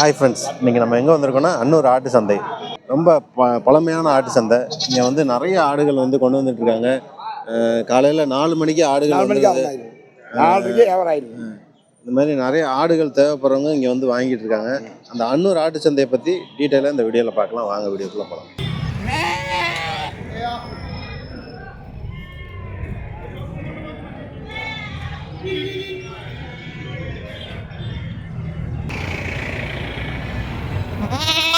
Hi friends இன்றைக்கி நம்ம எங்கே வந்திருக்கோம்னா அன்னூர் ஆட்டு சந்தை. ரொம்ப ப பழமையான ஆட்டு சந்தை. இங்கே வந்து நிறைய ஆடுகள் வந்து கொண்டு வந்துட்டு இருக்காங்க. காலையில் நாலு மணிக்கு ஆடுகள் இந்த மாதிரி நிறைய ஆடுகள் தேவைப்படுறவங்க இங்கே வந்து வாங்கிட்டு இருக்காங்க. அந்த அன்னூர் ஆட்டு சந்தையை பற்றி டீட்டெயிலாக இந்த வீடியோவில் பார்க்கலாம். வாங்க வீடியோக்குள்ளே போகலாம் ஆளெல்லாம் பாருங்க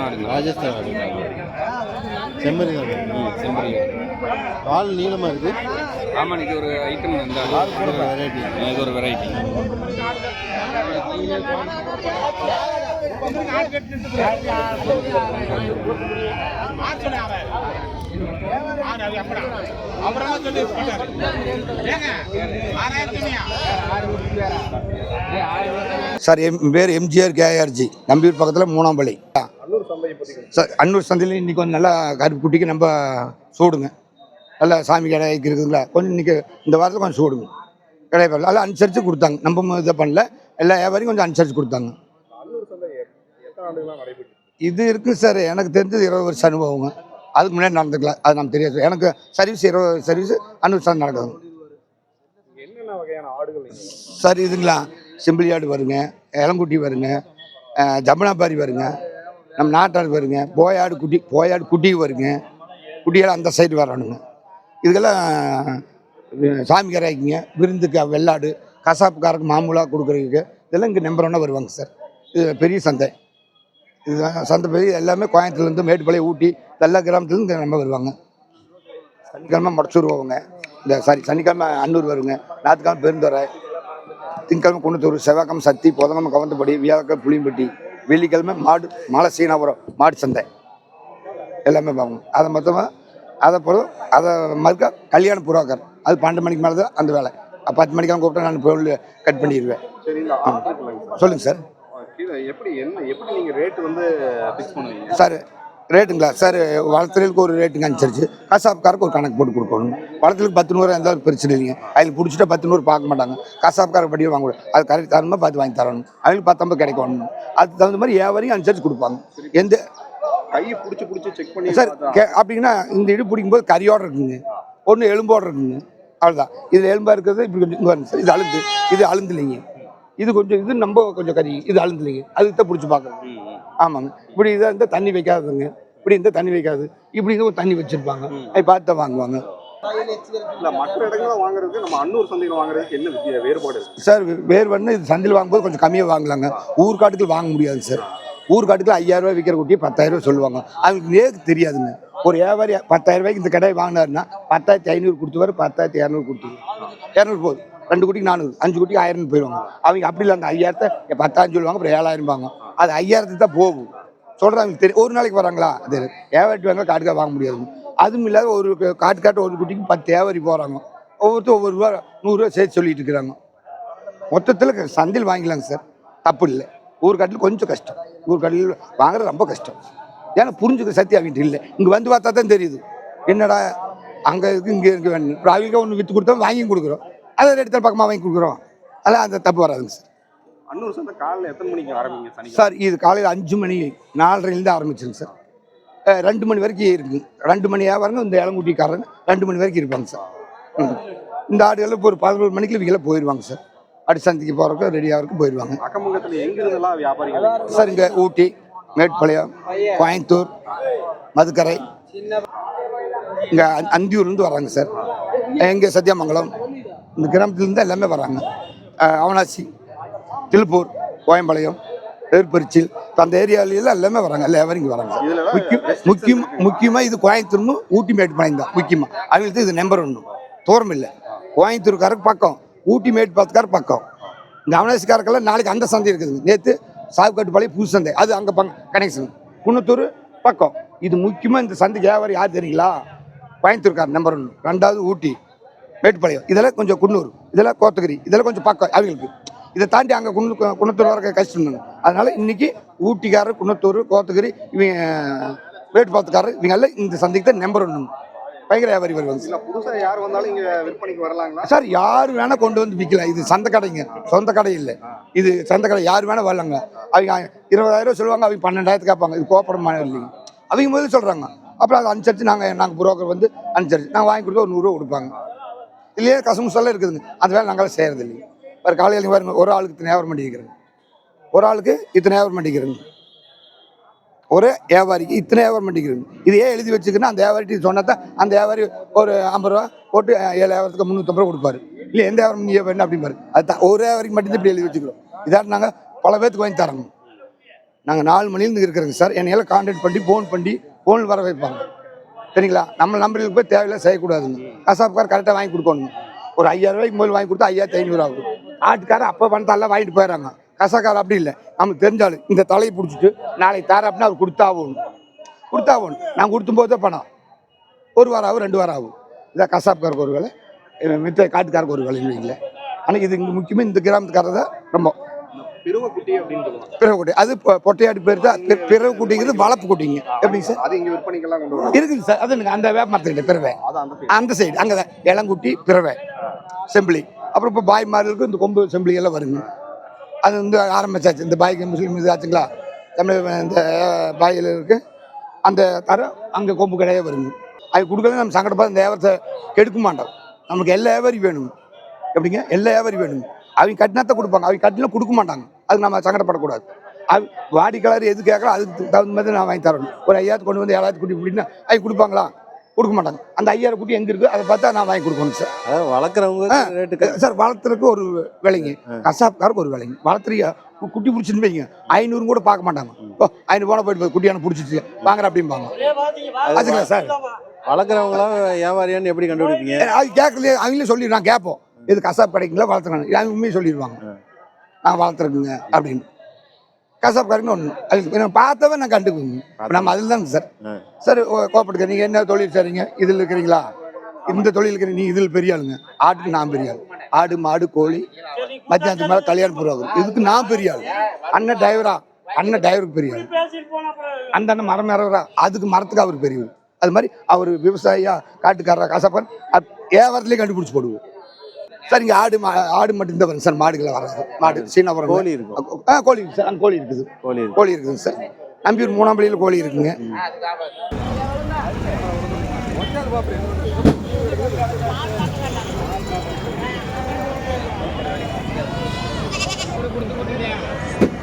எடுங்க ராஜஸ்தான் ஆடு. செம்மறி செம்பரி பால் நீளமாக இருக்குது ஆமாம் இது ஒரு ஐட்டம் ஒரு வெரைட்டி இது ஒரு வெரைட்டி சார் என் பேர் எம்ஜிஆர் கேஆர்ஜி. நம்பியூர் பக்கத்தில் மூணாம் பள்ளி சார் அன்னூர் சந்தையில் இன்னைக்கு கொஞ்சம் நல்லா கருப்பு குட்டிக்கு நம்ம சூடுங்க. நல்லா சாமி கடை இருக்குதுங்களா? கொஞ்சம் இன்னைக்கு இந்த வாரத்தில் கொஞ்சம் சூடுங்க கிடையாது எல்லாம் அனுசரித்து கொடுத்தாங்க. நம்ம இதை பண்ணல. எல்லா வியாபாரியும் கொஞ்சம் அனுசரித்து கொடுத்தாங்க. இது இருக்குது சார் எனக்கு தெரிஞ்சது இருபது வருஷம் அனுபவங்க. அதுக்கு முன்னாடி நடந்துக்கலாம் அது நமக்கு தெரியாது எனக்கு சர்வீஸ் இருபது சர்வீஸ் அன்னூர் நடக்குதுங்க சார் இதுங்களா? சிம்பிளி ஆடு வருங்க. இளங்குட்டி வருங்க. ஜமுனாபாரி வருங்க. நம்ம நாட்டாடு வருங்க. போயாடு குட்டி போயாடு குட்டி வருங்க. குட்டியெல்லாம் அந்த சைடு வரணுங்க. இதுக்கெல்லாம் அஹ், சாமி விருந்துக்கு வெள்ளாடு கசாப்புக்காரருக்கு மாமூலாக கொடுக்குறதுக்கு இதெல்லாம் இங்கே நம்பர் ஒன்னாக வருவாங்க சார் இது பெரிய சந்தை. இதுதான் சந்தை பெரிய எல்லாமே கோயம்புத்தூர்லேருந்து மேட்டுப்பாளையம் ஊட்டி எல்லா கிராமத்துலேருந்து இங்கே நம்ம வருவாங்க. சனிக்கிழமை முடச்சூர் போவாங்க. இந்த சாரி சனிக்கிழமை அன்னூர் வருங்க. ஞாயிற்றுக்கிழமை பெருந்துறை திங்கக்கிழமை குன்னத்தூர் செவ்வாய்க்கிழமை சத்தி புதன்கிழமை கவந்தப்படி வியாழக்கிழமை புளியம்பட்டி வெள்ளிக்கிழமை மாடு மலை சீனாபுரம் மாடு சந்தை. எல்லாமே பார்ப்போம் அதை மொத்தமாக அதை போல அதை மறுக்க கல்யாண புரோக்கர். அது பன்னெண்டு மணிக்கு மேலே தான் அந்த வேலை. பத்து மணிக்கெல்லாம் கூப்பிட்டா நான் பொருள் கட் பண்ணிடுவேன். சொல்லுங்கள் சார். எப்படி என்ன எப்படி வந்து ஃபிக்ஸ் பண்ணுவீங்க? சார் ரேட்டுங்களா? சார் வளர்த்துறதுக்கு ஒரு ரேட்டுங்க அனுசரிச்சு கசாப்காருக்கு ஒரு கணக்கு போட்டு கொடுக்கணும். வளர்த்துறதுக்கு பத்து நூறு இருந்தாலும் பிரச்சனை இல்லைங்க. அதில் பிடிச்சிட்டா பத்து நூறு பார்க்க மாட்டாங்க. கசாப்காரர் படியே வாங்க அது கரெக்ட் தரமாக பார்த்து வாங்கி தரணும். அவங்களுக்கு பத்தொம்பது கிடைக்கணும். அதுக்கு தகுந்த மாதிரி வியாபாரியும் அனுசரிச்சு கொடுப்பாங்க. எந்த கையை பிடிச்சி பிடிச்சி செக் பண்ணி சார் அப்படின்னா இந்த இடு பிடிக்கும்போது கறியோட இருக்குங்க. ஒன்று எலும்போட இருக்குங்க. அவ்வளோதான் இதில் எலும்பா இருக்கிறது இப்படி கொஞ்சம் இங்க சார் இது அழுந்து இது அழுந்து இல்லைங்க இது கொஞ்சம் இது நம்ம கொஞ்சம் கறி இது அழுந்து இல்லைங்க அதுக்கு தான் பிடிச்சி பார்க்கணும் ம், ம். ஆமாங்க. இப்படி இதாக இருந்தால் தண்ணி வைக்காதுங்க இப்படி இருந்தால் தண்ணி வைக்காது. இப்படி இருந்தால் தண்ணி வச்சிருப்பாங்க. அதை பார்த்து தான் வாங்குவாங்க. இல்ல மற்ற இடங்கள வாங்குறதுக்கு நம்ம அன்னூர் சந்தையில் வாங்குறதுக்கு என்ன வித்தியா வேறுபாடு இருக்கு? சார் வந்து இது சந்தையில் வாங்கும்போது கொஞ்சம் கம்மியாக வாங்கலாங்க. ஊர்காட்டுக்கு வாங்க முடியாது சார். ஊர்காட்டுக்கு ஐயாயிரரூவா விற்கிற குட்டியை பத்தாயிரம் ரூபாய் சொல்லுவாங்க. அவங்களுக்கு நேருக்கு தெரியாதுங்க. ஒரு வியாபாரி பத்தாயிரம் ரூபாய்க்கு இந்த கடையை வாங்கினாருன்னா பத்தாயிரத்தி ஐநூறு கொடுத்துவாரு பத்தாயிரத்தி இரநூறு கொடுத்துருவாங்க இரநூறு போகுது ரெண்டு குட்டிக்கு நானூறு அஞ்சு குட்டிக்கு ஆயிரம் போயிடுவாங்க. அவங்க அப்படி இல்லை அந்த ஐயாயிரத்தை பத்தாயிரம் சொல்லுவாங்க அப்புறம் ஏழாயிரம் வாங்க அது ஐயாயிரத்துக்கு தான் போகும். சொல்கிறாங்க தெரியும் ஒரு நாளைக்கு வராங்களா? அது ஏவாட்டி வாங்க காட்டுக்காக வாங்க முடியாது அதுவும் இல்லாத ஒரு காட்டுக்காட்டு ஒரு குட்டிக்கு பத்து ஏவரி போகிறாங்க ஒவ்வொருத்தரும் ஒவ்வொரு ரூபா நூறுரூவா சேர்த்து சொல்லிட்டு இருக்கிறாங்க. மொத்தத்தில் சந்தையில் வாங்கிக்கலாங்க சார். தப்பு இல்லை. ஊர் காட்டில் கொஞ்சம் கஷ்டம். ஊர்காட்டில் வாங்குறது ரொம்ப கஷ்டம். ஏன்னா புரிஞ்சுக்க சக்தி அவங்ககிட்ட இல்லை. இங்கே வந்து பார்த்தா தான் தெரியுது. என்னடா அங்கே இருக்கு இங்கே இருக்கு. வேணும் இப்போ அவங்களுக்கு ஒன்று விற்று கொடுத்தோம் வாங்கியும் கொடுக்குறோம். அதை எடுத்த பக்கமாக வாங்கி கொடுக்குறோம். அதெல்லாம் அந்த தப்பு வராதுங்க சார். அன்னூர் சந்தை காலைல எத்தனை மணிக்கு ஆரம்பிங்க சார் இது காலையில் அஞ்சு மணி நாலரைலேருந்து ஆரம்பிச்சிருங்க சார். ரெண்டு மணி வரைக்கும் இருக்குங்க ரெண்டு மணி வியாபாரங்க இந்த இளங்குட்டிக்காரங்க ரெண்டு மணி வரைக்கும் இருப்பாங்க சார். ம். இந்த ஆடுகள் இப்போ ஒரு பதினோரு மணிக்கு இவங்கள போயிடுவாங்க சார். அடி சந்தைக்கு போகிறதுக்கு ரெடி ஆகிறதுக்கு போயிடுவாங்க. அக்கம்பக்கத்துல வியாபாரிகள் சார் இங்கே ஊட்டி மேட்டுப்பாளையம் கோயம்புத்தூர் மதுக்கரை. இங்கே அந்தியூர்லேருந்து வராங்க சார். இங்கே சத்தியமங்கலம் இந்த கிராமத்துலேருந்து எல்லாமே வராங்க. அவனாசி திருப்பூர் கோயம்பாளையம் ஏற்பரிச்சில் இப்போ அந்த ஏரியாவில எல்லாமே வராங்க எல்லா வியாபாரம் இங்கே வராங்க. முக்கியம் முக்கியமாக இது கோயம்புத்தூர்னு ஊட்டி மேட்டுப்பாளையம் தான் முக்கியமாக அவங்களுக்கு இது நம்பர் ஒன்று தூரம் இல்லை கோயம்புத்தூர்காரருக்கு பக்கம். ஊட்டி மேட்டுப்பாளத்துக்கார பக்கம். இந்த அவனாசிக்காரக்கெல்லாம் நாளைக்கு அந்த சந்தை இருக்குது. நேற்று சாவுக்காட்டுப்பாளையம் புது சந்தை. அது அங்கே பங்க கனெக்ஷன் குன்னத்தூர் பக்கம். இது முக்கியமாக இந்த சந்தைக்கு வியாபாரம் யார் தெரியுங்களா? கோயம்புத்தூர்கார் நம்பர் ஒன்று ரெண்டாவது ஊட்டி மேட்டுப்பாளையம். இதெல்லாம் கொஞ்சம் குன்னூர். இதெல்லாம் கோத்தகிரி. இதெல்லாம் கொஞ்சம் பக்கம் அவங்களுக்கு. இதை தாண்டி அங்கே குன்னு குன்னத்தூர் வர கஷ்டம் அதனால இன்னைக்கு ஊட்டிக்காரர் குன்னத்தூர் கோத்தகிரி இவங்க மேட்டுப்பாளத்துக்காரர் இவங்க எல்லாம் இந்த சந்தைக்கு தான் நம்பர் ஒன்று பயங்கர வியாபாரி வருவாங்க இல்ல புதுசா யார் வந்தாலும் இங்க விற்பனைக்கு வரலாங்களா? சார் யார் வேணா கொண்டு வந்து விற்கலாம் இது சந்தை கடைங்க. சொந்த கடை இல்லை. இது சந்தை கடை. யார் வேணா வரலாங்க. அவங்க இருபதாயிரம் சொல்லுவாங்க அவங்க பன்னெண்டாயிரத்து கேட்பாங்க இது கோப்படம் மாதிரி இல்லைங்க. அவங்க முதல்ல சொல்றாங்க. அப்புறம் அதை அனுசரித்து நாங்கள் நாங்கள் புரோக்கர் வந்து அனுசரிச்சு. நாங்கள் வாங்கி கொடுத்தா ஒரு நூறுரூவா கொடுப்பாங்க. இல்லையே? கசமுசெல்லாம் இருக்குதுங்க. அந்த வேலை நாங்களாம் செய்கிறது இல்லைங்க வேறு காலையில் பாருங்க ஒரு ஆளுக்கு இத்தனை வியாபாரம் பண்ணிக்கிறேங்க ஒரு ஆளுக்கு இத்தனை வியாபாரம் பண்ணிக்கிறேங்க. ஒரு வியாபாரிக்கு இத்தனை வியாபாரம் பண்ணிக்கிறேங்க? இது ஏன் எழுதி வச்சுக்கணும் அந்த வியாபாரிட்டு சொன்னால் தான் அந்த வியாபாரி ஒரு ஐம்பது ரூபா போட்டு ஏழு வியாபாரத்துக்கு முந்நூற்றம்பது ரூபா கொடுப்பாரு. இல்லை எந்த வியாபாரம் நீங்கள் வேணும் அப்படிம்பாரு அது தான் ஒரு வியாபாரிக்கு மட்டும்தான் இப்படி எழுதி வச்சுக்கிறோம். இதாட்டு நாங்கள் பல பேர்த்துக்கு வாங்கி தரணும். நாங்கள் நாலு மணிலேருந்து இருக்கிறோங்க சார். என்னையெல்லாம் கான்டாக்ட் பண்ணி ஃபோன் பண்ணி ஃபோனில் வர வைப்பாங்க. சரிங்களா? நம்ம நம்பருக்கு போய் தேவையில்லை செய்யக்கூடாதுங்க. கசாப்புக்கார் கரெக்டாக வாங்கி கொடுக்கணுங்க. ஒரு ஐயாயிரம் ரூபாய்க்கு முதல் வாங்கி கொடுத்தா ஐயாயிரத்தி ஐநூறு ஆகும். ஆட்டுக்காரர் அப்போ பணத்தெல்லாம் வாங்கிட்டு போயிடறாங்க. கசாக்காரர் அப்படி இல்லை. நமக்கு தெரிஞ்சாலும் இந்த தலையை பிடிச்சிட்டு நாளைக்கு தர அப்படின்னா அவர் கொடுத்தாகணும் கொடுத்தாகணும் நான் கொடுத்தும் போதே பணம். ஒரு வாரம் ஆகும் ரெண்டு வாரம் ஆகும். இதான் கசாப்புக்காருக்கு ஒரு வேலை. மித்த காட்டுக்காருக்கு ஒரு வேலை இல்லை ஆனால் இது இங்கே முக்கியமாக இந்த கிராமத்துக்காரர் தான் ரொம்ப. பிறவ குட்டி அப்படின்னு சொல்லுவாங்க. பிறகு குட்டி அது பொட்டையாடு பேர் தான். பி- பிறகு குட்டிங்கிறது வளர்ப்பு குட்டிங்க. எப்படிங்க சார்? அது இங்க விற்பனைக்கெல்லாம் கொண்டு வராங்க. இருக்குங்க சார். அது எனக்கு அந்த வேப்பமரத்துக்கிட்ட பிறவை. அந்த சைடு. அங்கே தான் இளங்குட்டி பிறவை. செம்பிளி அப்புறம் இப்போ பாய் இந்த கொம்பு செம்பிளி எல்லாம் வருங்க. அது வந்து ஆரம்பிச்சாச்சு. இந்த பாய்க்கு முஸ்லீம் இது ஆச்சுங்களா? தமிழ் இந்த பாயில் இருக்கு. அந்த தரம் அங்கே கொம்பு கடையே வருங்க அது கொடுக்கல நம்ம சங்கடப்பட இந்த வியாபாரத்தை கெடுக்க மாட்டோம். நமக்கு எல்லா வியாபாரி வேணும். எப்படிங்க? எல்லா வியாபாரி வேணும். அவங்க கட்டினத்தை கொடுப்பாங்க. அவங்க கட்டினா கொடுக்க மாட்டாங்க. அதுக்கு நம்ம சங்கடப்படக்கூடாது. அது வாடிக்கையாளர் எது கேட்கலாம் அதுக்கு தகுந்த மாதிரி நான் வாங்கி தரணும். ஒரு ஐயாயிரத்து கொண்டு வந்து ஏழாயிரத்து குட்டி பிடினா அவங்க கொடுப்பாங்களா? கொடுக்க மாட்டாங்க. அந்த ஐயாயிரம் குட்டி எங்கே இருக்குது அதை பார்த்தா நான் வாங்கி கொடுக்கணும் சார். அதாவது வளர்க்குறவங்க சார் வளர்த்துறதுக்கு ஒரு விலைங்க. கசாப்காருக்கு ஒரு விலைங்க. வளர்த்துறியா குட்டி பிடிச்சின்னு வைங்க. ஐநூறு கூட பார்க்க மாட்டாங்க. ஓ ஐநூறு போன போயிட்டு குட்டியான பிடிச்சிச்சு வாங்குற அப்படிம்பாங்க. ஆச்சுங்களா சார்? வளர்க்குறவங்களாம் வியாபாரியான்னு எப்படி கண்டுபிடிப்பீங்க? அது கேட்கலையே. அவங்களே சொல்லிடுறாங்க. கேட்போம். இது கசாப் கடைக்குங்களா? வளர்த்துறாங்க. உண்மையை சொல்லிடுவாங்க. நான் வளர்த்துருக்குங்க அப்படின்னு. கசாப்காரங்க ஒன்று அது நான் பார்த்தவன் நான் கண்டுக்குங்க. நம்ம அதில் தாங்க சார். சார் கோப்பட்டுக்க நீங்கள் என்ன தொழில் செய்றீங்க? இதில் இருக்கிறீங்களா? இந்த தொழில் இருக்கிற நீ இதில் பெரிய ஆளுங்க. ஆட்டுக்கு நான் பெரிய ஆள். ஆடு மாடு கோழி மத்தியானத்துக்கு மேலே கல்யாணம் பூர்வாகும் இதுக்கு நான் பெரிய ஆள். அண்ணன் டிரைவரா? அண்ணன் டிரைவருக்கு பெரிய ஆள். அந்த அண்ணன் மரம் இறகுறா அதுக்கு மரத்துக்கு அவர் பெரியவர் அது மாதிரி அவர் விவசாயியா காட்டுக்காரரா கசப்பன் வியாபாரத்துலேயே கண்டுபிடிச்சி போடுவோம். சார் இங்கே ஆடு ஆடு மட்டும் தான் சார் மாடுகளை வராது. மாடு சீனாபுரம் கோழி இருக்கும். ஆ கோழி இருக்கு சார் கோழி இருக்குது. கோழி கோழி இருக்குதுங்க சார். நம்பியூர் மூணாம் பள்ளியில் கோழி இருக்குங்க. கொடுத்து கொடுத்துட்டேன்